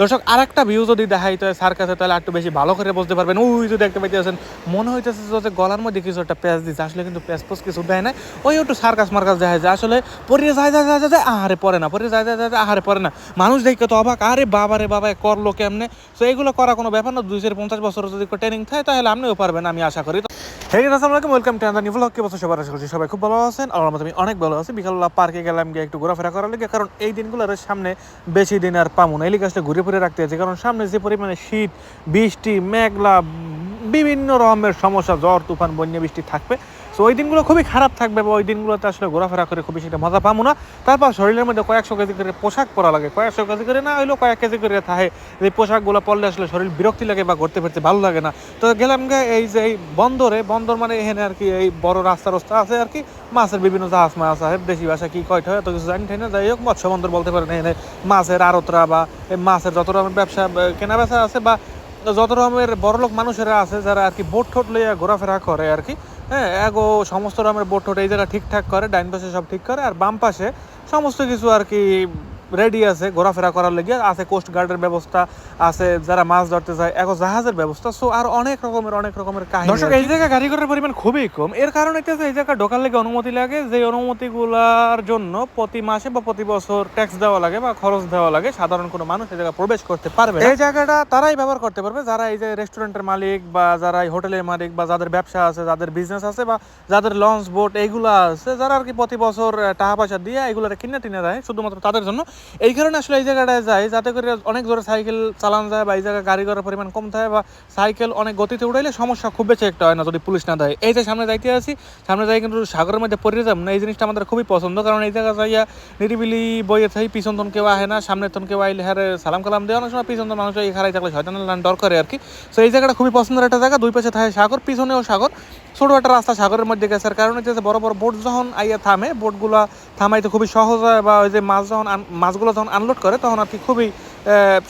দর্শক আর একটা ভিউ যদি দেখাইতে হয় সার্কাসে তাহলে একটু বেশি ভালো করে বুঝতে পারবেন। ওই যদি দেখতে পাইতেছেন মনে হইতেছে যে গলার মধ্যে কিছু একটা প্যাচ দিচ্ছে আসলে কিন্তু প্যাচ পোস কিছু দেয় না ওই একটু সার্কাস মার্কাস দেখা যায় আসলে পরে যায় যায় যায় যায়, আহারে পরে না পরে যায় যায় যায় আহারে পরে না। মানুষ দেখে তো অবাক আরে বাবা রে বাবা করল কেমনে? তো এগুলো করা কোনো ব্যাপার না দুইশো পঞ্চাশ বছর যদি ট্রেনিং থাকে তাহলে আপনিও পারবেন আমি আশা করি। হে আসসালামু আলাইকুম ওয়েলকাম টু আন্দানি ব্লগ কি বছর সবার আশা করছি সবাই খুব ভালো আছেন। আর আমার আমি অনেক ভালো আছি। বিকালবেলা পার্কে গেলাম, গিয়ে একটু ঘোরাফেরা করার লেগে। কারণ এই দিনগুলোর সামনে বেশি দিন আর পামু না। এই গাছটা ঘুরে ফিরে রাখতে আছে কারণ সামনে যে পরিমাণে শীত, বৃষ্টি, মেঘলা বিভিন্ন রকমের সমস্যা, জ্বর, তুফান, বন্যা, বৃষ্টি থাকবে। তো ওই দিনগুলো খুবই খারাপ থাকবে বা ওই দিনগুলোতে আসলে ঘোরাফেরা করে খুবই সেটা মজা পাবো না। তারপর শরীরের মধ্যে কয়েকশো কেজি করে পোশাক পরা লাগে। কয়েকশো কেজি করে না হইলেও কয়েক কেজি করে থাকে। যে পোশাকগুলো পরলে আসলে শরীর বিরক্তি লাগে বা ঘুরতে ফিরতে ভালো লাগে না। তো গেলাম গে এই যে এই বন্দরে, বন্দর মানে এখানে আর কি এই বড় রাস্তা রাস্তা আছে আর কি। মাছের বিভিন্ন জাহাজ মাছ আছে। দেশি ভাষা কি কয়টা হয় তো কিছু জানি না। যাই হোক, মৎস্য বন্দর বলতে পারেন এখানে মাছের আড়তরা বা এই মাছের যত রকমের ব্যবসা কেনা বেচা আছে বা যত রকমের বড়লোক মানুষেরা আছে, যারা আর কি বোট ঠোট লইয়া ঘোরাফেরা করে আর কি। হ্যাঁ এগো, সমস্ত রকমের বোট টোট এই জায়গা ঠিকঠাক করে, ডাইন পাশে সব ঠিক করে, আর বাম পাশে সমস্ত কিছু আর কি রেডি আছে ঘোরাফেরা করার লেগে আছে কোস্ট গার্ডের ব্যবস্থা আছে যারা মাছ ধরতে যায় এগো জাহাজের ব্যবস্থা সো আর অনেক রকমের অনেক রকমের কাহিনী দর্শক এই জায়গায় গাড়ি ঘোড়ার পরিমাণ খুবই কম। এর কারণ এটা এই জায়গা ঢোকার লেগে অনুমতি লাগে যে অনুমতিগুলার জন্য প্রতি মাসে বা প্রতি বছর ট্যাক্স দেওয়া লাগে বা খরচ দেওয়া লাগে সাধারণ কোনো মানুষ এই জায়গায় প্রবেশ করতে পারবে এই জায়গাটা তারাই ব্যবহার করতে পারবে যারা এই যে রেস্টুরেন্টের মালিক বা যারা এই হোটেলের মালিক বা যাদের ব্যবসা আছে যাদের বিজনেস আছে বা যাদের লঞ্চ বোট এইগুলো আছে যারা আর কি প্রতি বছর টাকা পয়সা দিয়ে এইগুলো কিনে টিনে দেয় শুধুমাত্র তাদের জন্য। এই কারণে আসলে এই জায়গাটায় যায় যাতে করে অনেক জোরে সাইকেল চালানো যায় বা এই জায়গায় গাড়ি ঘোড়ার পরিমাণ কম থাকে বা সাইকেল অনেক গতিতে উড়াইলে সমস্যা খুব বেশি একটা হয় না যদি পুলিশ না দেয়। এই যে সামনে যাইতে আছি, সামনে যাই কিন্তু সাগরের মধ্যে পড়ে যাব না, এই জিনিসটা আমাদের খুবই পছন্দ। কারণ এই জায়গা যাইয়া নিরিবিলি বইয়ে থাই পিছন তন কেউ আহে না, সামনে তন কেউ আইলে হারে সালাম কালাম দেওয়া অনেক সময় পিছন তন মানুষ এই খারাই থাকলে শয়তান ডর করে আর কি তো এই জায়গাটা খুবই পছন্দের একটা জায়গা। দুই পাশে থাকে সাগর, পিছনেও সাগর। ছোট একটা রাস্তা সাগরের মধ্যে গেছে। কারণ হচ্ছে বড় বড় বোট যখন আইয়া থামে বোটগুলা থামাইতে খুবই সহজ হয় বা ওই যে মাছ যখন মাছগুলো যখন আনলোড করে, তখন আর কি খুবই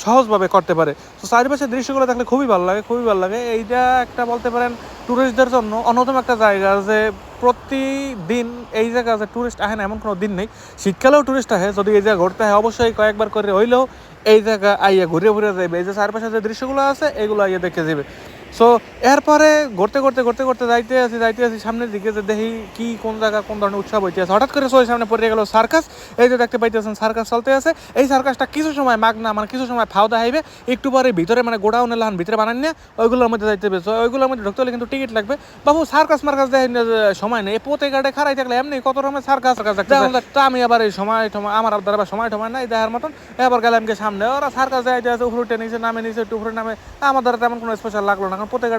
সহজভাবে করতে পারে। তো চারিপাশের দৃশ্যগুলো দেখলে খুবই ভালো লাগে, খুবই ভালো লাগে। এইটা একটা বলতে পারেন ট্যুরিস্টদের জন্য অন্যতম একটা জায়গা যে প্রতিদিন এই জায়গা যে ট্যুরিস্ট আহে না, এমন কোনো দিন নেই। শীতকালেও ট্যুরিস্ট আহে যদি এই জায়গা ঘুরতে হয়, অবশ্যই কয়েকবার করে হইলেও এই জায়গা আইয়া ঘুরে ঘুরে যাবে এই যে চারপাশে যে দৃশ্যগুলো আছে, এগুলো আইয়া দেখে যাবে সো এরপরে ঘুরতে ঘুরতে ঘুরতে ঘুরতে যাইতে আছি যাইতে আছি সামনের দিকে যে দেখি কি কোন জায়গা কোন ধরনের উৎসব হইতে আছে। হঠাৎ করে সবাই সামনে পড়ে গেল সার্কাস। এই যে দেখতে পাইতেছেন সার্কাস চলতে আছে। এই সার্কাসটা কিছু সময় মাগনা মানে কিছু সময় ফাও দেখাইবে। একটু পরে ভিতরে মানে গোডাউনে লাহান ভিতরে বানান না ওইগুলোর মধ্যে যাইতে হবে। ওইগুলোর মধ্যে ঢুকতে হলে কিন্তু টিকিট লাগবে। বাবু সার্কাস মার্কাস যে সময় নেই। পোতে গাড়ে খারাই থাকলে এমনি কত রকমের সার্কাস সার্কাস তা আমি আবার এই সময় টময় আমার আবার আবার সময় টময় নাই দেখার মতন। এবার গেলাম গিয়ে সামনে। ওরা সার্কাস যাইতে আছে উপরে নিচে নামে নিচে একটু উপরে নামে। আমার দ্বারা তেমন কোনো স্পেশাল লাগল না। কারণ প্রত্যেক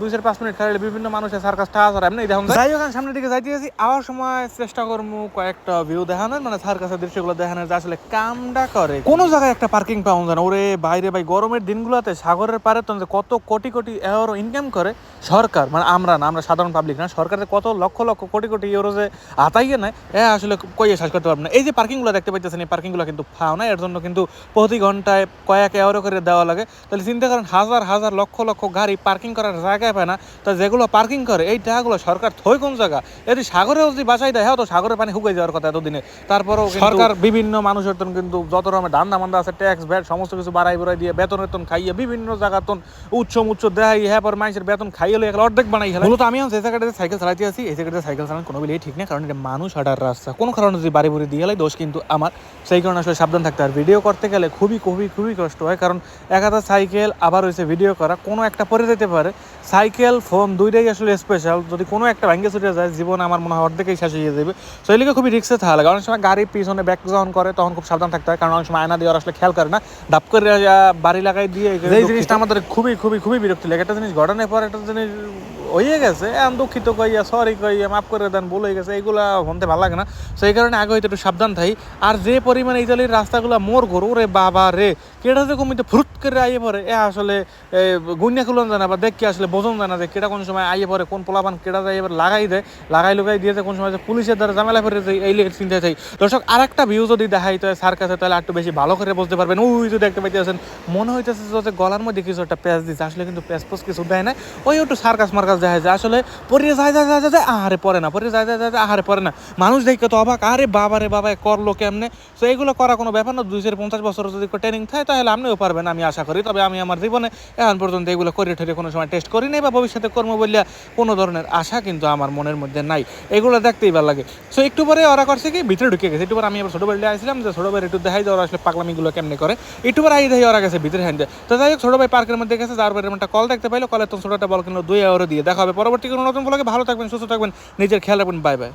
দুই চার পাঁচ মিনিট খাইলে বিভিন্ন মানুষের সার্কাস টা আসার এমনি দেখুন যাই হোক সামনের দিকে যাইতে আছি আওয়ার সময় চেষ্টা করব কয়েকটা ভিউ দেখানোর মানে সার্কাসের দৃশ্যগুলো দেখানোর যে আসলে কামটা করে। কোনো জায়গায় একটা পার্কিং পাওয়া যায় ওরে বাইরে ভাই, গরমের দিনগুলোতে সাগরের পারে তো কত কোটি কোটি ইউরো ইনকাম করে সরকার। মানে আমরা না, আমরা সাধারণ পাবলিক না, সরকারের কত লক্ষ লক্ষ কোটি কোটি ইউরো যে আতাইয়ে নেয়, এ আসলে কইয়ে শেষ করতে পারব না। এই যে পার্কিংগুলো দেখতে পাইতেছেন, এই পার্কিংগুলো কিন্তু ফাও না, এর জন্য কিন্তু প্রতি ঘন্টায় কয়েক ইউরো করে দেওয়া লাগে। তাহলে চিন্তা করেন, হাজার হাজার লক্ষ লক্ষ গাড়ি পার্কিং করার জায়গায় পায় না। তা যেগুলো পার্কিং করে এই টাকাগুলো সরকার থই কোন জায়গা যদি সাগরেও যদি বাঁচাই দেয় হ্যাঁ তো সাগরের পানি শুকিয়ে যাওয়ার কথা এতদিনে। তারপরেও সরকার বিভিন্ন মানুষের তন কিন্তু যত রকমের ধান্দা মান্দা আছে ট্যাক্স ভ্যাট সমস্ত কিছু বাড়াই বাড়াই দিয়ে বেতন বেতন খাইয়ে বিভিন্ন জায়গা তন উচ্চ উচ্চ দেয় হ্যাঁ পর মানুষের বেতন খাইয়ে একটা অর্ধেক বানাই খেলা মূলত আমি যে জায়গাটাতে সাইকেল চালাইতে আছি এই জায়গাটাতে সাইকেল চালানো কোনো বিলেই ঠিক না কারণ এটা মানুষ হাঁটার রাস্তা কোনো কারণে যদি বাড়ি বুড়ি দিয়ে গেলে দোষ কিন্তু আমার সেই কারণে আসলে সাবধান থাকতে। আর ভিডিও করতে গেলে খুবই খুবই খুবই কষ্ট হয় কারণ এক হাজার সাইকেল আবার হয়েছে ভিডিও করা কোনো একটা পরে যেতে পারে। সাইকেল, ফোন দুইটাই আসলে স্পেশাল যদি কোনো একটা ভাঙ্গে ছুটে যায়, জীবন আমার মনে হয় অর্ধেকেই শেষ হয়ে যাবে। তো এই খুবই রিক্সে থাকা লাগে। অনেক সময় গাড়ি পিছনে ব্যাক যখন করে, তখন খুব সাবধান থাকতে হয়। কারণ অনেক সময় আয়না দিয়ে আসলে খেয়াল করে না। ডাব করে বাড়ি লাগাই দিয়ে এই জিনিসটা আমাদের খুবই খুবই খুবই বিরক্তি লাগে। একটা জিনিস ঘটনার পর একটা জিনিস হয়ে গেছে, এখন দুঃখিত কইয়া সরি কইয়া, মাফ করে দেন, ভুল গেছে, এইগুলা শুনতে ভালো লাগে না। সেই কারণে আগে হয়তো একটু সাবধান থাই আর যে পরিমাণে ইতালির রাস্তাগুলো মোর ঘর, ওরে বাবা রে কেটা যে কমিতে ফ্রুট করে আইয়ে পড়ে, এ আসলে গুনিয়া খুলন জানা বা দেখি আসলে বোঝন জানা যে কেটা কোন সময় আইয়ে পড়ে, কোন পোলাপান কেটা যায়, এবার লাগাই দেয়, লাগাই লুগাই দিয়ে কোন সময় যে পুলিশের দ্বারা ঝামেলা ফেরে যায় এই লিগে চিন্তা চাই দর্শক আর একটা ভিউ যদি দেখাইতে হয় সার্কাসে তাহলে একটু বেশি ভালো করে বুঝতে পারবেন। ওই যদি দেখতে পাইতেছেন মনে হইতেছে যে গলার মধ্যে কিছু একটা প্যাচ দিচ্ছে আসলে কিন্তু প্যাচ পোস কিছু দেয় না। ওই একটু সার্কাস মার্কাস দেখা যায় আসলে পরিয়ে যায় যায় যায় যায়, যায় আহারে পড়ে না পরিয়ে যায় যায় যায় যায়, আহারে পড়ে না। মানুষ দেখে তো অবাক আরে বাবা রে বাবা করল কেমনে? তো এগুলো করা কোনো ব্যাপার না দুইশো পঞ্চাশ বছর যদি ট্রেনিং থাকে তাহলে আপনিও পারবেন আমি আশা করি। তবে আমি আমার জীবনে এখন পর্যন্ত এগুলো করে ঠেরে কোনো সময় টেস্ট করি নাই বা ভবিষ্যতে কর্ম বললে কোনো ধরনের আশা কিন্তু আমার মনের মধ্যে নাই। এগুলো দেখতেই ভালো লাগে। সো একটু পরে ওরা করছে কি? ভিতরে ঢুকে গেছে। একটু পরে আমি আবার ছোটো বেড়ে আসছিলাম যে ছোটো ভাই একটু দেখাই যে ওরা আসলে পাগলামিগুলো কেমনে করে। একটু পরে আই দেখি ওরা গেছে ভিতরে হ্যান্ডে তো যাই হোক ছোটো ভাই পার্কের মধ্যে গেছে যার পরে একটা কল দেখতে পাইলো কলের তো ছোটোটা বল কিনলো দুই আওয়ারও দিয়ে। দেখা হবে। পরবর্তী কোনো নতুন বলে ভালো থাকবেন, সুস্থ থাকবেন। নিজের খেয়াল রাখবেন। Bye bye